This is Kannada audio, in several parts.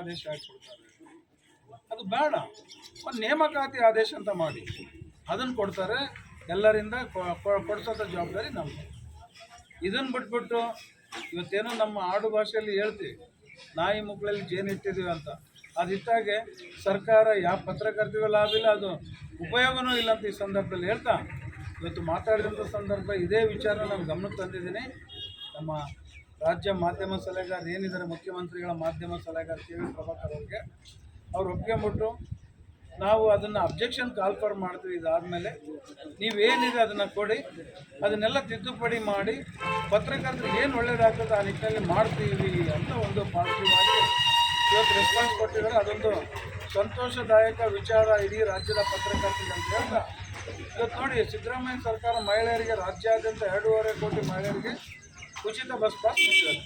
ಆದೇಶ ಹಾಕಿಕೊಡ್ತಾರೆ. ಅದು ಬೇಡ. ಒಂದು ನೇಮಕಾತಿ ಆದೇಶ ಅಂತ ಮಾಡಿ. ಅದನ್ನು ಕೊಡ್ತಾರೆ. ಎಲ್ಲರಿಂದ ಕೊಡ್ಸೋಂಥ ಜವಾಬ್ದಾರಿ ನಮ್ಮದು ಇದನ್ನು ಬಿಟ್ಬಿಟ್ಟು ಇವತ್ತೇನೋ ನಮ್ಮ ಆಡು ಭಾಷೆಯಲ್ಲಿ ಹೇಳ್ತೀವಿ. ನಾಯಿ ಮುಗ್ಗಳಲ್ಲಿ ಜೇನು ಇಟ್ಟಿದ್ದೀವಿ ಅಂತ. ಅದಿಟ್ಟಾಗೆ ಸರ್ಕಾರ ಯಾವ ಪತ್ರಕರ್ತಿಗೂ ಲಾಭ ಇಲ್ಲ, ಅದು ಉಪಯೋಗನೂ ಇಲ್ಲ ಅಂತ ಈ ಸಂದರ್ಭದಲ್ಲಿ ಹೇಳ್ತಾ, ಇವತ್ತು ಮಾತಾಡಿದಂಥ ಸಂದರ್ಭ ಇದೇ ವಿಚಾರ ನಾನು ಗಮನಕ್ಕೆ ತಂದಿದ್ದೀನಿ. ನಮ್ಮ ರಾಜ್ಯ ಮಾಧ್ಯಮ ಸಲಹೆಗಾರ ಏನಿದ್ದಾರೆ ಮುಖ್ಯಮಂತ್ರಿಗಳ ಮಾಧ್ಯಮ ಸಲಹೆಗಾರ ಕೆ ವಿ ಪ್ರಭಾಕರ್ ಅವ್ರಿಗೆ, ಅವ್ರು ಒಪ್ಕೊಂಬಿಟ್ಟು ನಾವು ಅದನ್ನು ಅಬ್ಜೆಕ್ಷನ್ ಕಾಲ್ ಮಾಡ್ತೀವಿ ಇದಾದಮೇಲೆ, ನೀವೇನಿದೆ ಅದನ್ನು ಕೊಡಿ, ಅದನ್ನೆಲ್ಲ ತಿದ್ದುಪಡಿ ಮಾಡಿ, ಪತ್ರಕರ್ತರಿಗೆ ಏನು ಒಳ್ಳೇದಾಗ್ತದೆ ಆ ನಿಟ್ಟಿನಲ್ಲಿ ಮಾಡ್ತೀವಿ ಅಂತ ಒಂದು ಪಾಸಿಟಿವ್ ಮಾಡಿ ಇವತ್ತು ರೆಸ್ಪಾನ್ಸ್ ಕೊಟ್ಟಿದ್ದಾರೆ. ಅದೊಂದು ಸಂತೋಷದಾಯಕ ವಿಚಾರ ಇಡೀ ರಾಜ್ಯದ ಪತ್ರಕರ್ತರಿಗೆ ಅಂತ ಹೇಳ್ತಾ, ಇವತ್ತು ನೋಡಿ ಸಿದ್ದರಾಮಯ್ಯ ಸರ್ಕಾರ ಮಹಿಳೆಯರಿಗೆ ರಾಜ್ಯಾದ್ಯಂತ ಎರಡೂವರೆ ಕೋಟಿ ಮಹಿಳೆಯರಿಗೆ ಉಚಿತ ಬಸ್ ಪಾಸ್ ನೀಡಿದ್ದಾರೆ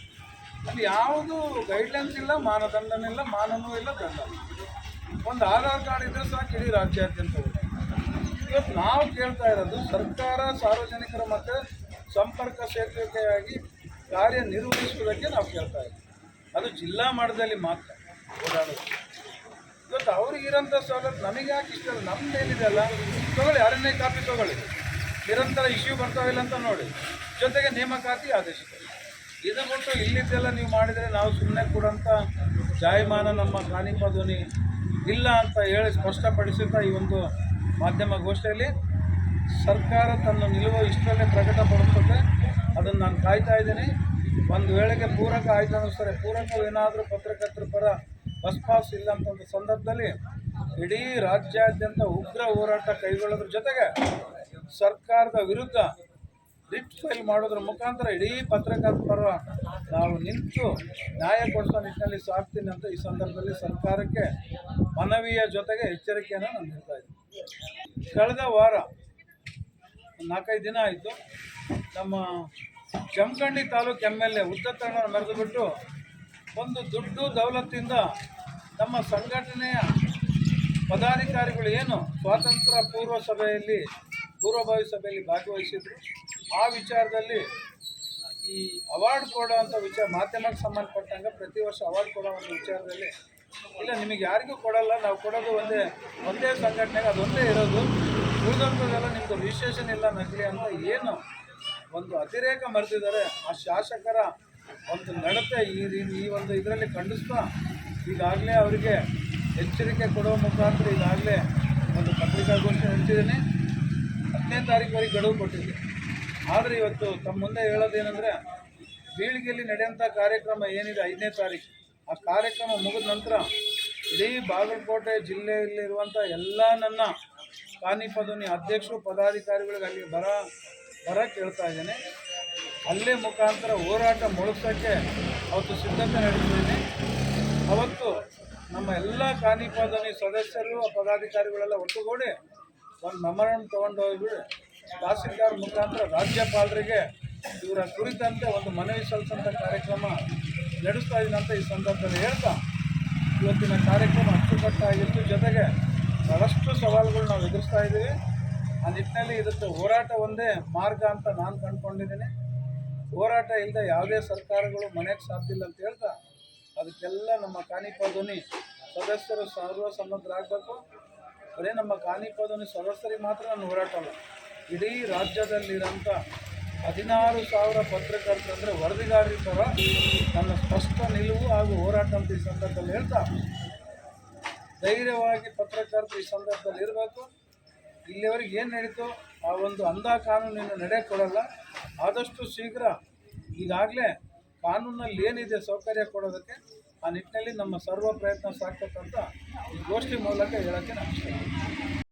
ಅಲ್ಲಿ ಯಾವುದು ಗೈಡ್ಲೈನ್ಸ್ ಇಲ್ಲ ಮಾನದಂಡನಿಲ್ಲ ಮಾನನೂ ಇಲ್ಲ, ದಂಡ ಒಂದು ಆಧಾರ್ ಕಾರ್ಡ್ ಇದ್ದರೆ ಸಾಕು ಇಡೀ ರಾಜ್ಯಾದ್ಯಂತ. ಇವತ್ತು ನಾವು ಕೇಳ್ತಾ ಇರೋದು, ಸರ್ಕಾರ ಸಾರ್ವಜನಿಕರ ಮತ್ತೆ ಸಂಪರ್ಕ ಸೇತುವೆಯಾಗಿ ಕಾರ್ಯನಿರ್ವಹಿಸುವುದಕ್ಕೆ ನಾವು ಕೇಳ್ತಾ ಇದ್ದೀವಿ. ಅದು ಜಿಲ್ಲಾ ಮಟ್ಟದಲ್ಲಿ ಮಾತ್ರ ಓಡಾಡೋದು. ಇವತ್ತು ಅವ್ರಿಗೆ ಇರೋಂಥ ನಮಗೆ ಯಾಕೆ ಇಷ್ಟ ನಮ್ದು ಏನಿದೆ ಅಲ್ಲ? ತಗೊಳ್ಳಿ ಯಾರನ್ನೇ ಕಾಪಿ ತಗೊಳ್ಳಿ. ನಿರಂತರ ಇಶ್ಯೂ ಬರ್ತಾವಿಲ್ಲ ಅಂತ ನೋಡಿ. ಜೊತೆಗೆ ನೇಮಕಾತಿ ಆದೇಶ. ಇದು ಬಿಟ್ಟು ಇಲ್ಲಿದ್ದೆಲ್ಲ ನೀವು ಮಾಡಿದರೆ ನಾವು ಸುಮ್ಮನೆ ಕೊಡೋಂಥ ಜಾಯಮಾನ ನಮ್ಮ ಕಾನಿಪ ಧ್ವನಿ ಇಲ್ಲ ಅಂತ ಹೇಳಿ ಸ್ಪಷ್ಟಪಡಿಸುತ್ತಾ ಈ ಒಂದು ಮಾಧ್ಯಮ ಗೋಷ್ಠಿಯಲ್ಲಿ ಸರ್ಕಾರ ತನ್ನ ನಿಲುವು ಇಷ್ಟರಲ್ಲೇ ಪ್ರಕಟಪಡಿಸುತ್ತೆ. ಅದನ್ನು ನಾನು ಕಾಯ್ತಾ ಇದ್ದೀನಿ. ಒಂದು ವೇಳೆಗೆ ಪೂರಕ ಆಯ್ತು ಅನ್ನಿಸ್ತಾರೆ. ಪೂರಕವೇನಾದರೂ ಪತ್ರಕರ್ತರ ಪರ ಬಸ್ ಪಾಸ್ ಇಲ್ಲ ಅಂತ ಒಂದು ಸಂದರ್ಭದಲ್ಲಿ ಇಡೀ ರಾಜ್ಯಾದ್ಯಂತ ಉಗ್ರ ಹೋರಾಟ ಕೈಗೊಳ್ಳೋದ್ರ ಜೊತೆಗೆ ಸರ್ಕಾರದ ವಿರುದ್ಧ ಫೈಲ್ ಮಾಡೋದ್ರ ಮುಖಾಂತರ ಇಡೀ ಪತ್ರಕರ್ತರ ನಾವು ನಿಂತು ನ್ಯಾಯ ಕೊಡಿಸೋ ನಿಟ್ಟಿನಲ್ಲಿ ಸಾಕ್ತೀನಿ ಅಂತ ಈ ಸಂದರ್ಭದಲ್ಲಿ ಸರ್ಕಾರಕ್ಕೆ ಮನವಿಯ ಜೊತೆಗೆ ಎಚ್ಚರಿಕೆಯನ್ನು ನಾನು ನೀಡ್ತಾ ಇದ್ದೀನಿ. ಕಳೆದ ವಾರ ನಾಲ್ಕೈದು ದಿನ ಆಯಿತು, ನಮ್ಮ Jamkhandi taluk M L A ಉದ್ದತ್ತಣ್ಣ ಮೆರೆದುಬಿಟ್ಟು ಒಂದು ದುಡ್ಡು ದೌಲತ್ತಿಂದ ನಮ್ಮ ಸಂಘಟನೆಯ ಪದಾಧಿಕಾರಿಗಳು ಏನು ಸ್ವಾತಂತ್ರ್ಯ ಪೂರ್ವ ಸಭೆಯಲ್ಲಿ, ಪೂರ್ವಭಾವಿ ಸಭೆಯಲ್ಲಿ ಭಾಗವಹಿಸಿದ್ರು. ಆ ವಿಚಾರದಲ್ಲಿ ಈ ಅವಾರ್ಡ್ ಕೊಡೋ ಅಂಥ ವಿಚಾರ, ಮಾಧ್ಯಮಕ್ಕೆ ಸಂಬಂಧಪಟ್ಟಂಗೆ ಪ್ರತಿ ವರ್ಷ ಅವಾರ್ಡ್ ಕೊಡೋ ಒಂದು ವಿಚಾರದಲ್ಲಿ, ಇಲ್ಲ, ನಿಮಗೆ ಯಾರಿಗೂ ಕೊಡಲ್ಲ, ನಾವು ಕೊಡೋದು ಒಂದೇ ಒಂದೇ ಸಂಘಟನೆಗೆ ಅದೊಂದೇ ಇರೋದು ಉಳಿದಂಥದ್ದೆಲ್ಲ ನಿಮ್ಮದು ರಿಜಿಸ್ಟ್ರೇಷನ್ ಇಲ್ಲ ನಕಲಿ ಅಂತ ಏನು ಒಂದು ಅತಿರೇಕ ಮರೆತಿದ್ದಾರೆ, ಆ ಶಾಸಕರ ಒಂದು ನಡತೆ ಈ ಈ ಒಂದು ಇದರಲ್ಲಿ ಖಂಡಿಸ್ತಾ, ಈಗಾಗಲೇ ಅವರಿಗೆ ಎಚ್ಚರಿಕೆ ಕೊಡುವ ಮುಖಾಂತರ ಈಗಾಗಲೇ ಒಂದು ಪತ್ರಿಕಾಗೋಷ್ಠಿ ನಡೆಸಿದ್ದೀನಿ. ಹತ್ತನೇ ತಾರೀಕುವರೆಗೆ ಗಡುವು ಕೊಟ್ಟಿದ್ದೆ ಆದರೆ ಇವತ್ತು ತಮ್ಮ ಮುಂದೆ ಹೇಳೋದೇನೆಂದರೆ, ಬೀಳಿಗೆಯಲ್ಲಿ ನಡೆಯುವಂಥ ಕಾರ್ಯಕ್ರಮ ಏನಿದೆ ಐದನೇ ತಾರೀಕು ಆ ಕಾರ್ಯಕ್ರಮ ಮುಗಿದ ನಂತರ ಇಡೀ ಬಾಗಲಕೋಟೆ ಜಿಲ್ಲೆಯಲ್ಲಿರುವಂಥ ಎಲ್ಲ ನನ್ನ ಪಾನಿಪದನಿ ಅಧ್ಯಕ್ಷರು, ಪದಾಧಿಕಾರಿಗಳಿಗೆ ಅಲ್ಲಿ ಬರ ಬರ ಕೇಳ್ತಾ ಇದ್ದೇನೆ. ಅಲ್ಲೇ ಮುಖಾಂತರ ಹೋರಾಟ ಮುಳುಗ್ಸೋಕ್ಕೆ ಅವತ್ತು ಸಿದ್ಧತೆ ನಡೆಸಿದ್ದೀನಿ ಅವತ್ತು ನಮ್ಮ ಎಲ್ಲ ಕಾನಿಪಾದನಿ ಸದಸ್ಯರು, ಪದಾಧಿಕಾರಿಗಳೆಲ್ಲ ಒಟ್ಟುಗೂಡಿ ಒಂದು ಮೆಮೊರಂ ತೊಗೊಂಡು ಹೋಗ್ಬಿಡಿ. ತಹಸೀಲ್ದಾರ್ ಮುಖಾಂತರ ರಾಜ್ಯಪಾಲರಿಗೆ ಇವರ ಕುರಿತಂತೆ ಒಂದು ಮನವಿ ಸಲ್ಲಿಸಂಥ ಕಾರ್ಯಕ್ರಮ ನಡೆಸ್ತಾ ಅಂತ ಈ ಸಂದರ್ಭದಲ್ಲಿ ಹೇಳ್ತಾ ಇವತ್ತಿನ ಕಾರ್ಯಕ್ರಮ ಅಚ್ಚುಕಟ್ಟಾಗಿತ್ತು. ಜೊತೆಗೆ ಬಹಳಷ್ಟು ಸವಾಲುಗಳು ನಾವು ಎದುರಿಸ್ತಾ ಇದ್ದೀವಿ. ಆ ನಿಟ್ಟಿನಲ್ಲಿ ಇದಕ್ಕೆ ಹೋರಾಟ ಒಂದೇ ಮಾರ್ಗ ಅಂತ ನಾನು ಕಂಡುಕೊಂಡಿದ್ದೀನಿ. ಹೋರಾಟ ಇಲ್ಲದ ಯಾವುದೇ ಸರ್ಕಾರಗಳು ಮನೆಗೆ ಸಾಧ್ಯ ಇಲ್ಲ ಅಂತ ಹೇಳ್ತಾ ಅದಕ್ಕೆಲ್ಲ ನಮ್ಮ ಕಾಣಿಪಾಧ್ವನಿ ಸದಸ್ಯರು ಸರ್ವಸಮ್ಮತರಾಗಬೇಕು. ಅದೇ ನಮ್ಮ ಕಾಣಿಪಾಧ್ವನಿ ಸದಸ್ಯರಿಗೆ ಮಾತ್ರ ನಾನು ಹೋರಾಟ ಇಡೀ ರಾಜ್ಯದಲ್ಲಿರೋಂಥ ಹದಿನಾರು ಸಾವಿರ ಪತ್ರಕರ್ತರು ಅಂದರೆ ವರದಿಗಾರರ ಥರ ನನ್ನ ಸ್ಪಷ್ಟ ನಿಲುವು ಹಾಗೂ ಹೋರಾಟ ಅಂತ ಈ ಸಂದರ್ಭದಲ್ಲಿ ಹೇಳ್ತಾ ಧೈರ್ಯವಾಗಿ ಪತ್ರಕರ್ತರು ಈ ಸಂದರ್ಭದಲ್ಲಿ ಇರಬೇಕು. ಇಲ್ಲಿವರೆಗೆ ಏನು ನಡೀತೋ ಆ ಒಂದು ಅಂಧ ಕಾನೂನಿನ ನಡೆ ಕೊಡಲ್ಲ. ಆದಷ್ಟು ಶೀಘ್ರ ಈಗಾಗಲೇ ಕಾನೂನಲ್ಲಿ ಏನಿದೆ ಸೌಕರ್ಯ ಕೊಡೋದಕ್ಕೆ ಆ ನಿಟ್ಟಿನಲ್ಲಿ ನಮ್ಮ ಸರ್ವ ಪ್ರಯತ್ನ ಸಾಕ್ತಕ್ಕಂಥ ಈ ಗೋಷ್ಠಿ ಮೂಲಕ ಹೇಳೋಕ್ಕೆ ನಾನು